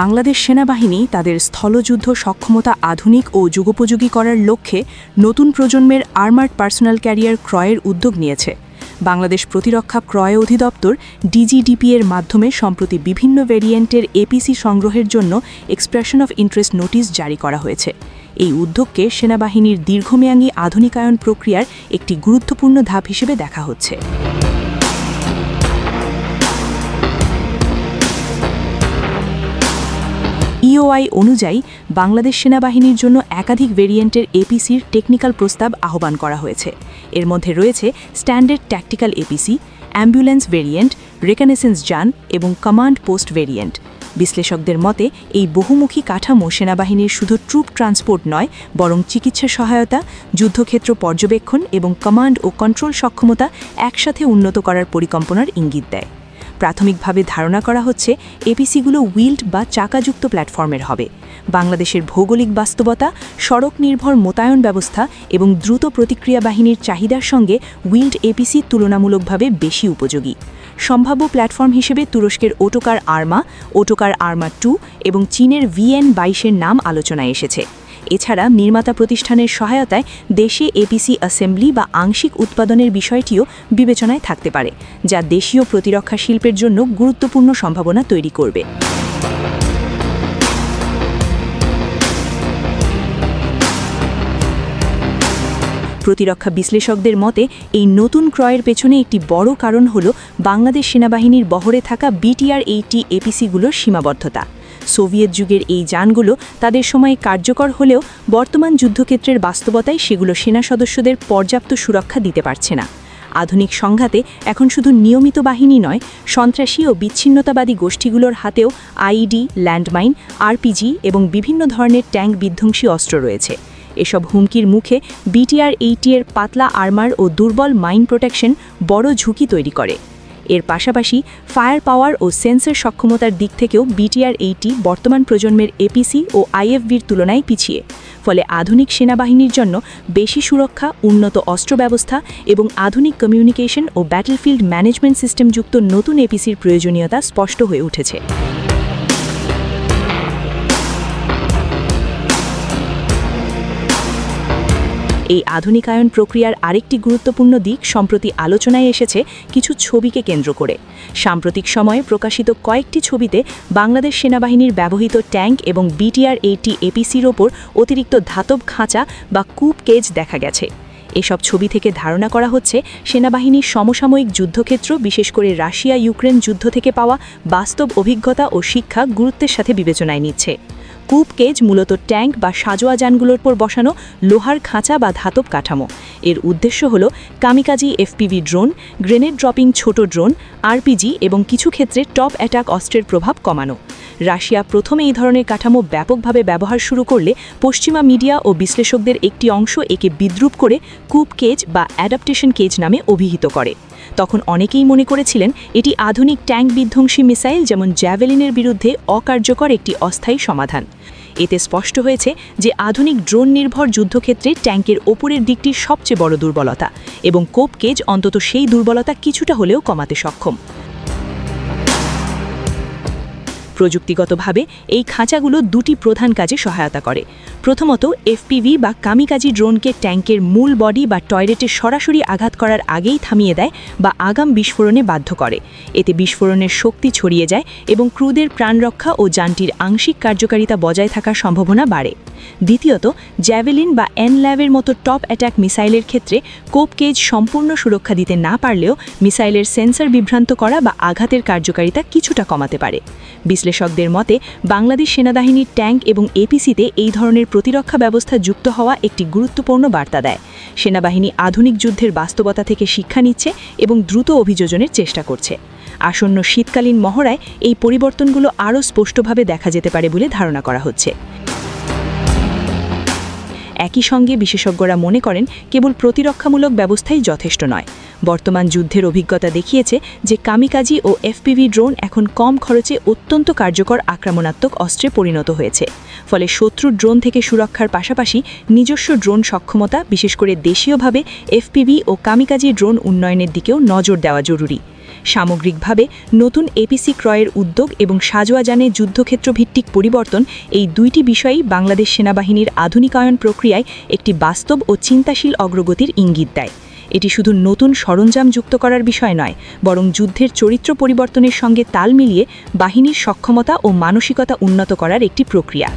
বাংলাদেশ সেনাবাহিনী তাদের স্থলযুদ্ধ সক্ষমতা আধুনিক ও যুগোপযোগী করার লক্ষ্যে নতুন প্রজন্মের আর্মার্ড পার্সোনাল ক্যারিয়ার ক্রয়ের উদ্যোগ নিয়েছে। বাংলাদেশ প্রতিরক্ষা ক্রয় অধিদপ্তর ডিজিডিপি এর মাধ্যমে সম্প্রতি বিভিন্ন ভেরিয়েন্টের এপিসি সংগ্রহের জন্য এক্সপ্রেশন অফ ইন্টারেস্ট নোটিশ জারি করা হয়েছে। এই উদ্যোগকে সেনাবাহিনীর দীর্ঘমেয়াদী আধুনিকায়ন প্রক্রিয়ার একটি গুরুত্বপূর্ণ ধাপ হিসেবে দেখা হচ্ছে। ইওআই অনুযায়ী বাংলাদেশ সেনাবাহিনীর জন্য একাধিক ভেরিয়েন্টের এপিসির টেকনিক্যাল প্রস্তাব আহ্বান করা হয়েছে। এর মধ্যে রয়েছে standard tactical APC, ambulance variant, reconnaissance যান এবং কমান্ড পোস্ট ভেরিয়েন্ট। বিশ্লেষকদের মতে, এই বহুমুখী কাঠামো সেনাবাহিনীর শুধু ট্রুপ ট্রান্সপোর্ট নয়, বরং চিকিৎসা সহায়তা, যুদ্ধক্ষেত্র পর্যবেক্ষণ এবং কমান্ড ও কন্ট্রোল সক্ষমতা একসাথে উন্নত করার পরিকল্পনার ইঙ্গিত দেয়। প্রাথমিকভাবে ধারণা করা হচ্ছে এপিসিগুলো উইল্ড বা চাকাযুক্ত প্ল্যাটফর্মের হবে। বাংলাদেশের ভৌগোলিক বাস্তবতা, সড়ক নির্ভর মোতায়ন ব্যবস্থা এবং দ্রুত প্রতিক্রিয়া বাহিনীর চাহিদার সঙ্গে উইল্ড এপিসি তুলনামূলকভাবে বেশি উপযোগী। সম্ভাব্য প্ল্যাটফর্ম হিসেবে তুরস্কের ওটোকার আর্মা ওটোকার আর্মা টু এবং চীনের ভিএন বাইশের নাম আলোচনায় এসেছে। এছাড়া নির্মাতা প্রতিষ্ঠানের সহায়তায় দেশে এপিসি অ্যাসেম্বলি বা আংশিক উৎপাদনের বিষয়টিও বিবেচনায় থাকতে পারে, যা দেশীয় প্রতিরক্ষা শিল্পের জন্য গুরুত্বপূর্ণ সম্ভাবনা তৈরি করবে। প্রতিরক্ষা বিশ্লেষকদের মতে, এই নতুন ক্রয়ের পেছনে একটি বড় কারণ হল বাংলাদেশ সেনাবাহিনীর বহরে থাকা বিটিআর এইটি এপিসিগুলোর সীমাবদ্ধতা। সোভিয়েত যুগের এই যানগুলো তাদের সময়ে কার্যকর হলেও বর্তমান যুদ্ধক্ষেত্রের বাস্তবতায় সেগুলো সেনা সদস্যদের পর্যাপ্ত সুরক্ষা দিতে পারছে না। আধুনিক সংঘাতে এখন শুধু নিয়মিত বাহিনী নয়, সন্ত্রাসী ও বিচ্ছিন্নতাবাদী গোষ্ঠীগুলোর হাতেও আইডি ল্যান্ডমাইন, আরপিজি এবং বিভিন্ন ধরনের ট্যাঙ্ক বিধ্বংসী অস্ত্র রয়েছে। এসব হুমকির মুখে বিটিআর এইটি এর পাতলা আর্মার ও দুর্বল মাইন প্রোটেকশন বড় ঝুঁকি তৈরি করে। এর পাশাপাশি ফায়ার পাওয়ার ও সেন্সর সক্ষমতার দিক থেকেও বিটিআর এইটি বর্তমান প্রজন্মের এপিসি ও আইএফবির তুলনায় পিছিয়ে। ফলে আধুনিক সেনাবাহিনীর জন্য বেশি সুরক্ষা, উন্নত অস্ত্র ব্যবস্থা এবং আধুনিক কমিউনিকেশন ও ব্যাটলফিল্ড ম্যানেজমেন্ট সিস্টেমযুক্ত নতুন এপিসির প্রয়োজনীয়তা স্পষ্ট হয়ে উঠেছে। এই আধুনিকায়ন প্রক্রিয়ার আরেকটি গুরুত্বপূর্ণ দিক সম্প্রতি আলোচনায় এসেছে কিছু ছবিকে কেন্দ্র করে। সাম্প্রতিক সময়ে প্রকাশিত কয়েকটি ছবিতে বাংলাদেশ সেনাবাহিনীর ব্যবহৃত ট্যাঙ্ক এবং বিটিআর এইটি এপিসির ওপর অতিরিক্ত ধাতব খাঁচা বা কূপ কেজ দেখা গেছে। এসব ছবি থেকে ধারণা করা হচ্ছে, সেনাবাহিনীর সমসাময়িক যুদ্ধক্ষেত্র, বিশেষ করে রাশিয়া ইউক্রেন যুদ্ধ থেকে পাওয়া বাস্তব অভিজ্ঞতা ও শিক্ষা গুরুত্বের সাথে বিবেচনায় নিচ্ছে। কূপ কেজ মূলত ট্যাঙ্ক বা সাজোয়া যানগুলোর পর বসানো, লোহার খাঁচা বা ধাতব কাঠামো। এর উদ্দেশ্য হল kamikaze FPV drone, grenade dropping ছোট ড্রোন, আরপিজি এবং কিছু ক্ষেত্রে টপ অ্যাটাক অস্ত্রের প্রভাব কমানো। রাশিয়া প্রথমে এই ধরনের কাঠামো ব্যাপকভাবে ব্যবহার শুরু করলে পশ্চিমা মিডিয়া ও বিশ্লেষকদের একটি অংশ একে বিদ্রুপ করে কূপ কেজ বা অ্যাডাপ্টেশন কেজ নামে অভিহিত করে। তখন অনেকেই মনে করেছিলেন এটি আধুনিক ট্যাঙ্ক বিধ্বংসী মিসাইল যেমন জ্যাভেলিনের বিরুদ্ধে অকার্যকর একটি অস্থায়ী সমাধান। এতে স্পষ্ট হয়েছে যে আধুনিক ড্রোন নির্ভর যুদ্ধক্ষেত্রে ট্যাঙ্কের ওপরের দিকটি সবচেয়ে বড় দুর্বলতা এবং কোপকেজ অন্তত সেই দুর্বলতা কিছুটা হলেও কমাতে সক্ষম। প্রযুক্তিগতভাবে এই খাঁচাগুলো দুটি প্রধান কাজে সহায়তা করে। প্রথমত, এফপিভি বা কামিকাজি ড্রোনকে ট্যাঙ্কের মূল বডি বা টয়লেটে সরাসরি আঘাত করার আগেই থামিয়ে দেয় বা আগাম বিস্ফোরণে বাধ্য করে। এতে বিস্ফোরণের শক্তি ছড়িয়ে যায় এবং ক্রুদের প্রাণরক্ষা ও যানটির আংশিক কার্যকারিতা বজায় থাকার সম্ভাবনা বাড়ে। দ্বিতীয়ত, জ্যাভেলিন বা এনল্যাভের মতো টপ অ্যাটাক মিসাইলের ক্ষেত্রে কোপ কেজ সম্পূর্ণ সুরক্ষা দিতে না পারলেও মিসাইলের সেন্সর বিভ্রান্ত করা বা আঘাতের কার্যকারিতা কিছুটা কমাতে পারে। বিশ্লেষকদের মতে, বাংলাদেশ সেনাবাহিনীর ট্যাঙ্ক এবং এপিসিতে এই ধরনের প্রতিরক্ষা ব্যবস্থা যুক্ত হওয়া একটি গুরুত্বপূর্ণ বার্তা দেয়। সেনাবাহিনী আধুনিক যুদ্ধের বাস্তবতা থেকে শিক্ষা নিচ্ছে এবং দ্রুত অভিযোজনের চেষ্টা করছে। আসন্ন শীতকালীন মহড়ায় এই পরিবর্তনগুলো আরও স্পষ্টভাবে দেখা যেতে পারে বলে ধারণা করা হচ্ছে। একই সঙ্গে বিশেষজ্ঞরা মনে করেন কেবল প্রতিরক্ষামূলক ব্যবস্থাই যথেষ্ট নয়। বর্তমান যুদ্ধের অভিজ্ঞতা দেখিয়েছে যে কামিকাজি ও এফপিভি ড্রোন এখন কম খরচে অত্যন্ত কার্যকর আক্রমণাত্মক অস্ত্রে পরিণত হয়েছে। ফলে শত্রু ড্রোন থেকে সুরক্ষার পাশাপাশি নিজস্ব ড্রোন সক্ষমতা, বিশেষ করে দেশীয়ভাবে এফপিভি ও কামিকাজি ড্রোন উন্নয়নের দিকেও নজর দেওয়া জরুরি। সামগ্রিকভাবে নতুন এপিসি ক্রয়ের উদ্যোগ এবং সাজোয়াজানে যুদ্ধক্ষেত্র ভিত্তিক পরিবর্তন এই দুইটি বিষয়ই বাংলাদেশ সেনাবাহিনীর আধুনিকায়ন প্রক্রিয়ায় একটি বাস্তব ও চিন্তাশীল অগ্রগতির ইঙ্গিত দেয়। এটি শুধু নতুন সরঞ্জাম যুক্ত করার বিষয় নয়, বরং যুদ্ধের চরিত্র পরিবর্তনের সঙ্গে তাল মিলিয়ে বাহিনীর সক্ষমতা ও মানসিকতা উন্নত করার একটি প্রক্রিয়া।